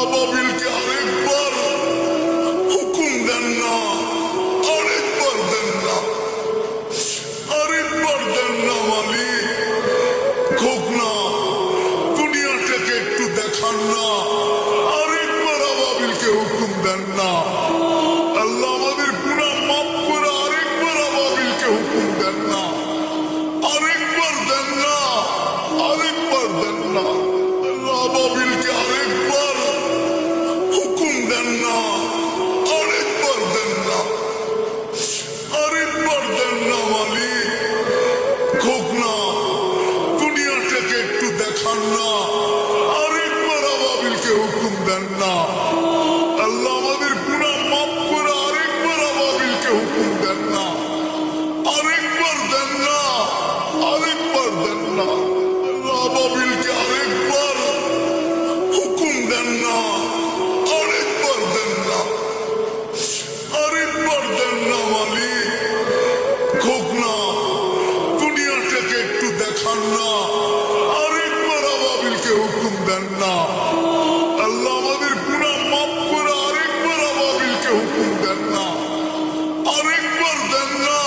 আরেকবার হুকুম দেন আরেকবার দেন না আরেকবার দেন না মালিক খোক না একটু দেখান আরেকবার আবাবিলকে হুকুম দেন না আল্লাহ আমাদের গুনাহ মাফ আরেকবার আবাবিলকে হুকুম দেন না আরেকবার দেন না আরেকবার দেন আরেকবার আবাবিলকে হুকুম দেন না। আল্লাহ আমাদের গুনাহ মাফ করে আবাবিলকে হুকুম দেন না। আরেকবার দেন না। আরেকবার দেন না। আল্লাহ আরেকবার হুকুম দেন না। আরেকবার দেন না। আরেকবার দেন না মালিক। খোক না। একটু দেখান না। করবেন না। আল্লাহ আমাদের গুণা মাফ করে আরেকবার আমাদেরকে হুকুম দেন না। আরেকবার দেন না।